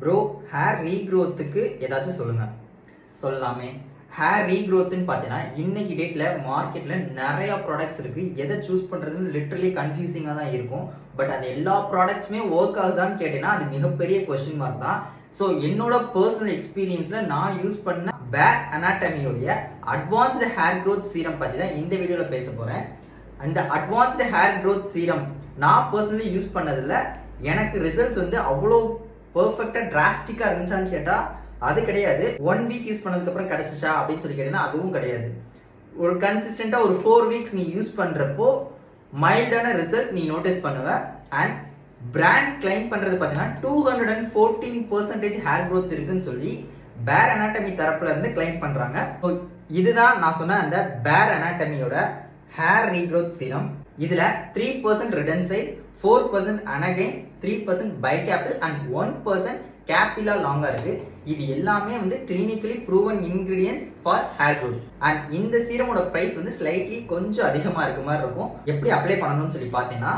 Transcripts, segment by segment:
Bro hair ரீக்ரோத்துக்கு ஏதாச்சும் சொல்லுங்க. சொல்லலாமே. ஹேர் ரீக்ரோத்துன்னு பார்த்தீங்கன்னா இன்னைக்கு டேட்டில் மார்க்கெட்டில் நிறைய ப்ராடக்ட்ஸ் இருக்கு. எதை சூஸ் பண்ணுறதுன்னு லிட்ரலி கன்ஃபியூசிங்காக தான் இருக்கும். பட் அந்த எல்லா ப்ராடக்ட்ஸுமே ஒர்க் ஆகுதான்னு கேட்டீங்கன்னா அது மிகப்பெரிய கொஸ்டின் மார்க் தான். ஸோ என்னோட பர்சனல் எக்ஸ்பீரியன்ஸில் நான் யூஸ் பண்ண பேர் அனாட்டமியோடைய அட்வான்ஸ்டு ஹேர் க்ரோத் சீரம் பற்றி தான் இந்த வீடியோவில் பேச போகிறேன் அந்த அட்வான்ஸ்டு ஹேர் க்ரோத் சீரம் நான் பர்சனலி யூஸ் பண்ணதில் எனக்கு ரிசல்ட்ஸ் வந்து அவ்வளோ பர்ஃபெக்டாக டிராஸ்டிக்காக இருந்துச்சான்னு கேட்டால் அது கிடையாது. ஒன் வீக் யூஸ் பண்ணதுக்கப்புறம் கிடச்சிச்சா அப்படின்னு சொல்லி கேட்டீங்கன்னா அதுவும் கிடையாது. ஒரு கன்சிஸ்டண்ட்டாக ஒரு ஃபோர் வீக்ஸ் நீ யூஸ் பண்ணுறப்போ மைல்டான ரிசல்ட் நீ நோட்டீஸ் பண்ணுவ. அண்ட் பிராண்ட் கிளைம் பண்ணுறது பார்த்தீங்கன்னா two hundred and fourteen percentage hair growth இருக்குன்னு சொல்லி பேர் அனாட்டமி தரப்புல இருந்து கிளைம் பண்ணுறாங்க இதுதான் நான் சொன்ன அந்த பேர் அனாட்டமியோட ஹேர் ரீக்ரோத் சீரம் இதுல three percent redensyl four percent anagain three percent baicapil and one percent capilia longa இருக்கு. இது எல்லாமே வந்து clinically proven ingredients for hair growth and இந்த சீரமோட ப்ரைஸ் வந்து ஸ்லைட்லி கொஞ்சம் அதிகமா இருக்க மாதிரி இருக்கும். எப்படி அப்ளை பண்ணணும்னு சொல்லி பார்த்தீங்கன்னா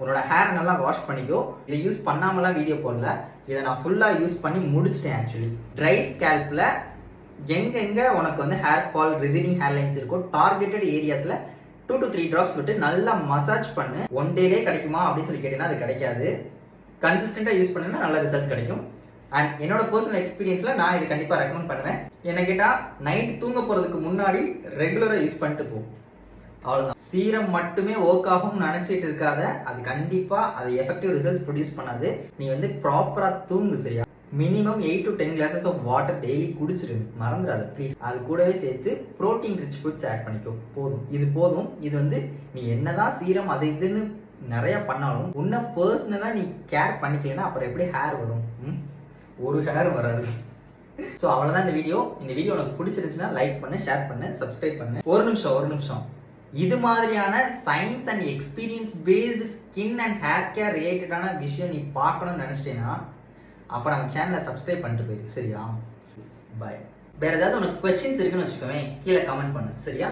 உன்னோட ஹேர் நல்லா வாஷ் பண்ணிக்கோ. இதை யூஸ் பண்ணாமலாம் வீடியோ போடல. இதை நான் ஃபுல்லாக யூஸ் பண்ணி முடிச்சிட்டேன் ஆக்சுவலி ட்ரை ஸ்கேல்பில் எங்கெங்க உனக்கு வந்து hair fall receding hair lines targeted targeted ஏரியாஸில் டூ டு த்ரீ ட்ராப்ஸ் விட்டு நல்லா மசாஜ் பண்ணு. ஒன் டேலே கிடைக்குமா அப்படின்னு சொல்லி கேட்டீங்கன்னா அது கிடைக்காது. கன்சிஸ்டண்ட்டாக யூஸ் பண்ணுன்னா நல்ல ரிசல்ட் கிடைக்கும். அண்ட் என்னோட பர்சனல் எக்ஸ்பீரியன்ஸில் நான் இது கண்டிப்பாக ரெக்கமெண்ட் பண்ணுவேன். என்ன கேட்டால் நைட் தூங்க போகிறதுக்கு முன்னாடி ரெகுலராக யூஸ் பண்ணிட்டு போகும் அவ்வளோதான் சீரம் மட்டுமே ஒர்க் ஆகும்னு நினச்சிட்டு இருக்காத. அது கண்டிப்பாக அது எஃபெக்டிவ் ரிசல்ட்ஸ் ப்ரொடியூஸ் பண்ணாது. நீ வந்து ப்ராப்பராக தூங்கு சரியா? Minimum eight to ten glasses of water daily குடிச்சிருங்க மறந்துடாத ப்ளீஸ் அது கூடவே சேர்த்து ப்ரோட்டீன் ரிச் ஃபுட்ஸ் ஆட் பண்ணிக்கோ. போதும். இது போதும். இது வந்து நீ என்னதான் சீரம் அது இதுன்னு நிறைய பண்ணாலும் உன்னை பர்சனலாக நீ கேர் பண்ணிக்கலன்னா அப்புறம் எப்படி ஹேர் வரும்? ம்? ஒரு ஹேர் வராது. ஸோ அவ்வளோதான் இந்த வீடியோ இந்த வீடியோ உனக்கு பிடிச்சிருந்துச்சுன்னா லைக் பண்ணு ஷேர் பண்ணு சப்ஸ்கிரைப் பண்ணு. ஒரு நிமிஷம் ஒரு நிமிஷம். இது மாதிரியான science and experience based skin and hair care ரிலேட்டடான விஷயம் நீ பார்க்கணும்னு நினச்சிட்டேன்னா அப்போ நம்ம சேனலை சப்ஸ்கிரைப் பண்ணிட்டு போயிரு சரியா? பாய் வேற ஏதாவது உனக்கு கொஸ்டின்ஸ் இருக்குன்னு வச்சுக்கோவேன் கீழே கமெண்ட் பண்ணு சரியா?